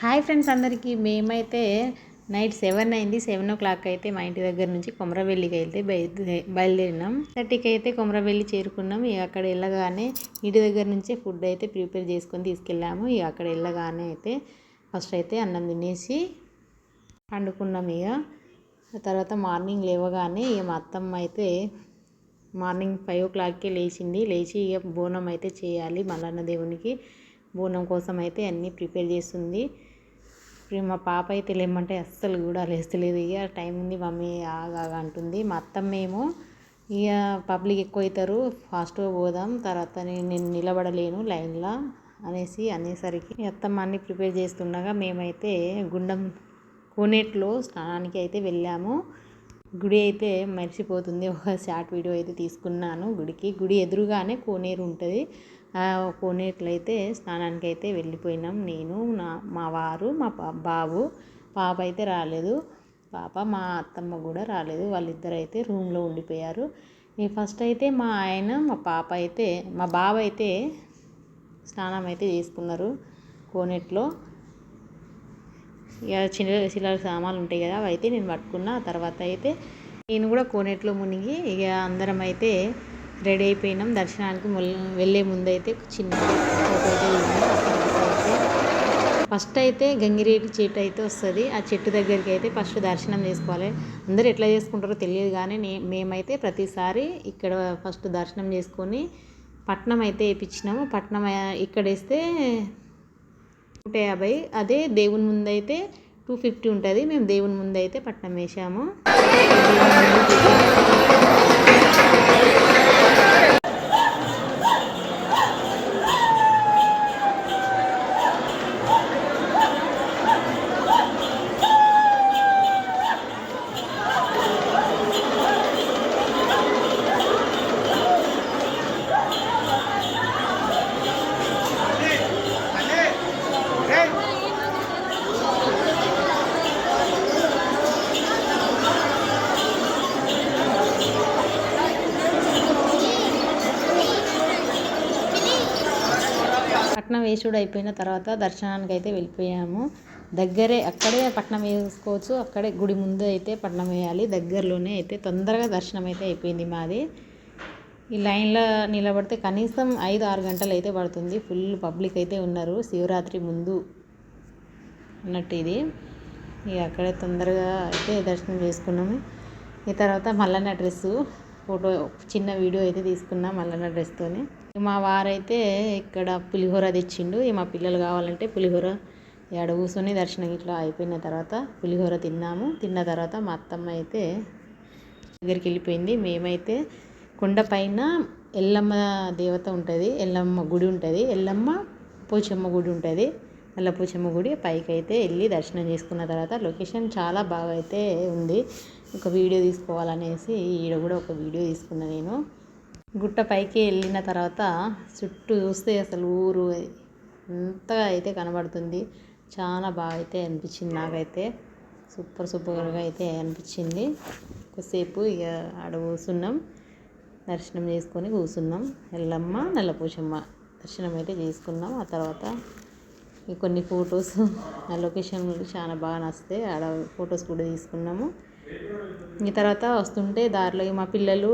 Hi friends అందరికీ. మేమైతే night seven అయింది. సెవెన్ ఓ క్లాక్ అయితే మా ఇంటి దగ్గర నుంచి కొమరవెల్లికి అయితే బయలు బయలుదేరినాం. థర్టీకి అయితే కొమరవెల్లి చేరుకున్నాం. ఇక అక్కడ వెళ్ళగానే ఇంటి దగ్గర నుంచే ఫుడ్ అయితే ప్రిపేర్ చేసుకొని తీసుకెళ్ళాము. ఇక అక్కడ వెళ్ళగానే అయితే ఫస్ట్ అయితే అన్నం తినేసి పండుకున్నాం ఇక. తర్వాత మార్నింగ్ లేవగానే ఇక మా అత్తమ్మ అయితే మార్నింగ్ ఫైవ్ ఓ క్లాక్కే లేచింది. లేచి ఇక బోనం అయితే చేయాలి. మల్లన్న దేవునికి బోనం కోసం అయితే అన్నీ ప్రిపేర్ చేస్తుంది. ఇప్పుడు మా పాప అయితే లేమంటే అస్సలు కూడా లేస్తలేదు. ఇక టైం ఉంది మమ్మీ ఆగా అంటుంది. మా అత్తమ్మ మేము ఇక పబ్లిక్ ఎక్కువ అవుతారు ఫాస్ట్గా పోదాం తర్వాత నేను నేను నిలబడలేను లైన్లో అనేసి అనేసరికి అత్తమ్మ అన్ని ప్రిపేర్ చేస్తుండగా మేమైతే గుండం కోనేట్లో స్నానానికి అయితే వెళ్ళాము. గుడి అయితే మర్చిపోతుంది ఒక షార్ట్ వీడియో అయితే తీసుకున్నాను గుడికి. గుడి ఎదురుగానే కోనేరు ఉంటుంది. ఆ స్నానానికి అయితే వెళ్ళిపోయినాం నేను నా మా వారు మా బాబు. పాప అయితే రాలేదు. పాప మా అత్తమ్మ కూడా రాలేదు. వాళ్ళిద్దరు అయితే రూమ్లో ఉండిపోయారు. నేను ఫస్ట్ అయితే మా ఆయన మా పాప అయితే మా బాబు అయితే స్నానం అయితే చేసుకున్నారు కోనేట్లో. ఇక చిన్న చిల్లర సామాన్లు ఉంటాయి కదా అవి అయితే నేను పట్టుకున్న. తర్వాత అయితే నేను కూడా కోనేట్లో మునిగి ఇక అందరం అయితే రెడీ అయిపోయినాం. దర్శనానికి వెళ్ళే ముందు అయితే చిన్న ఫోటో అయితే ఫస్ట్ అయితే గంగిరేటి చెట్టు అయితే వస్తుంది. ఆ చెట్టు దగ్గరికి అయితే ఫస్ట్ దర్శనం చేసుకోవాలి. అందరు ఎట్లా చేసుకుంటారో తెలియదు కానీ నే మేమైతే ప్రతిసారి ఇక్కడ ఫస్ట్ దర్శనం చేసుకొని పట్నం అయితే వేయించినాము పట్నం ఇక్కడ వేస్తే నూట యాభై అదే దేవుని ముందు అయితే టూ ఫిఫ్టీ ఉంటుంది. మేము దేవుని ముందు అయితే పట్నం వేసాము పట్నం వేసుడు అయిపోయిన తర్వాత దర్శనానికి అయితే వెళ్ళిపోయాము. దగ్గరే అక్కడే పట్నం వేసుకోవచ్చు అక్కడే గుడి ముందు అయితే పట్నం వేయాలి. దగ్గరలోనే అయితే తొందరగా దర్శనం అయితే అయిపోయింది మాది. ఈ లైన్లో నిలబడితే కనీసం ఐదు ఆరు గంటలు అయితే పడుతుంది. ఫుల్ పబ్లిక్ అయితే ఉన్నారు. శివరాత్రి ముందు అన్నట్టు ఇది. ఇక అక్కడే తొందరగా అయితే దర్శనం చేసుకున్నాము. ఈ తర్వాత మల్లన్న డ్రెస్సు. ఫోటో చిన్న వీడియో అయితే తీసుకున్నాం మల్లన్న డ్రెస్తోని మా వారైతే ఇక్కడ పులిహోర తెచ్చిండు. మా పిల్లలు కావాలంటే పులిహోర ఏడ కూర్చొని దర్శనం ఇట్లా అయిపోయిన తర్వాత పులిహోర తిన్నాము. తిన్న తర్వాత మా అత్తమ్మ అయితే దగ్గరికి వెళ్ళిపోయింది. మేమైతే కొండపైన ఎల్లమ్మ దేవత ఉంటుంది ఎల్లమ్మ గుడి ఉంటుంది ఎల్లమ్మ పోచమ్మ గుడి ఉంటుంది. నల్లపోచమ్మ గుడి పైకి అయితే వెళ్ళి దర్శనం చేసుకున్న తర్వాత లొకేషన్ చాలా బాగా అయితే ఉంది. ఒక వీడియో తీసుకోవాలనేసి ఈడ కూడా ఒక వీడియో తీసుకున్నా నేను. గుట్ట పైకి వెళ్ళిన తర్వాత చుట్టూ చూస్తే అసలు ఊరు అంతగా అయితే కనబడుతుంది. చాలా బాగా అయితే అనిపించింది నాకైతే. సూపర్ సూపర్గా అయితే అనిపించింది. కొద్దిసేపు ఇక ఆడ కూర్చున్నాం. దర్శనం చేసుకొని కూర్చున్నాం. ఎల్లమ్మ నల్లపోచమ్మ దర్శనం అయితే చేసుకున్నాం. ఆ తర్వాత కొన్ని ఫొటోస్. ఆ లొకేషన్ చాలా బాగా నచ్చితే ఆడ ఫొటోస్ కూడా తీసుకున్నాము. ఈ తర్వాత వస్తుంటే దారిలో మా పిల్లలు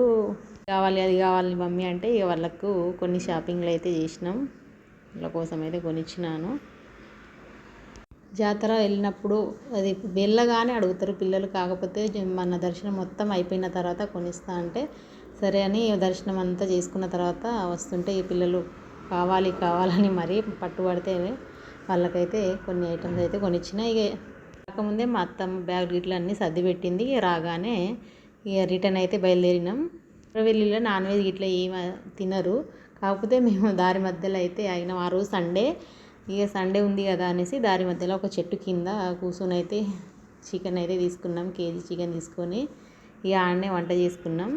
కావాలి అది కావాలి మమ్మీ అంటే ఇక వాళ్ళకు కొన్ని షాపింగ్లు అయితే చేసినాం. వాళ్ళ కోసం అయితే కొనిచ్చినాను. జాతర వెళ్ళినప్పుడు అది వెళ్ళగానే అడుగుతారు పిల్లలు. కాకపోతే మన దర్శనం మొత్తం అయిపోయిన తర్వాత కొనిస్తా అంటే సరే అని దర్శనం అంతా చేసుకున్న తర్వాత వస్తుంటే ఈ పిల్లలు కావాలి కావాలని మరీ పట్టుబడితే వాళ్ళకైతే కొన్ని ఐటమ్స్ అయితే కొనిచ్చిన. ఇక రాకముందే మా అత్తమ్మ బ్యాగ్ గిట్లు అన్నీ సర్ది పెట్టింది. రాగానే ఇక రిటర్న్ అయితే బయలుదేరినాం. వెళ్ళిలో నాన్ వెజ్ ఇట్లా ఏమి తినరు. కాకపోతే మేము దారి మధ్యలో అయితే ఆగినాం ఆ రోజు సండే. ఇక సండే ఉంది కదా అనేసి దారి మధ్యలో ఒక చెట్టు కింద కూర్చొని అయితే చికెన్ అయితే తీసుకున్నాం. కేజీ చికెన్ తీసుకొని ఇక ఆడనే వంట చేసుకున్నాం.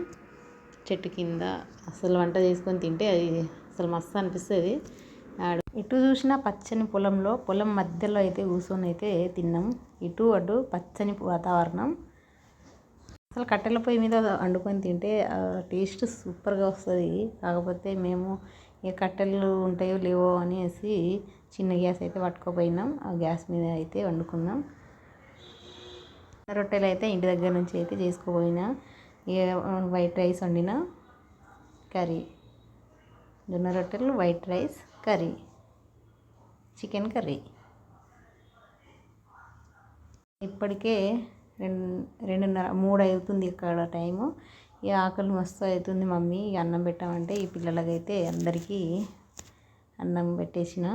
చెట్టు కింద అసలు వంట చేసుకొని తింటే అది అసలు మస్తు అనిపిస్తుంది. ఇటు చూసిన పచ్చని పొలంలో పొలం మధ్యలో అయితే కూర్చొని అయితే తిన్నాం. ఇటు అటు పచ్చని వాతావరణం. అసలు కట్టెల పొయ్యి మీద వండుకొని తింటే టేస్ట్ సూపర్గా వస్తుంది. కాకపోతే మేము ఇక కట్టెలు ఉంటాయో లేవో అనేసి చిన్న గ్యాస్ అయితే పట్టుకోపోయినాం. ఆ గ్యాస్ మీద అయితే వండుకున్నాం. రొట్టెలు అయితే ఇంటి దగ్గర నుంచి అయితే చేసుకోపోయినా. ఇక వైట్ రైస్ వండిన. కర్రీ. జొన్న రొట్టెలు white rice curry. Chicken curry. ఇప్పటికే రెండు రెండున్నర మూడు అవుతుంది ఇక్కడ టైము. ఇక ఆకలి మస్తు అవుతుంది మమ్మీ. ఇక అన్నం పెట్టామంటే ఈ పిల్లలకైతే అందరికీ అన్నం పెట్టేసిన.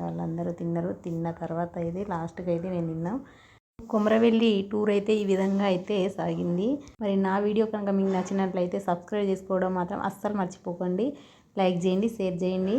వాళ్ళందరూ తిన్నారు. తిన్న తర్వాత అయితే లాస్ట్కి అయితే నేను తిన్నాం. కొమరవెల్లి టూర్ అయితే ఈ విధంగా అయితే సాగింది. మరి నా వీడియో కనుక మీకు నచ్చినట్లయితే సబ్స్క్రైబ్ చేసుకోవడం మాత్రం అస్సలు మర్చిపోకండి. లైక్ చేయండి షేర్ చేయండి.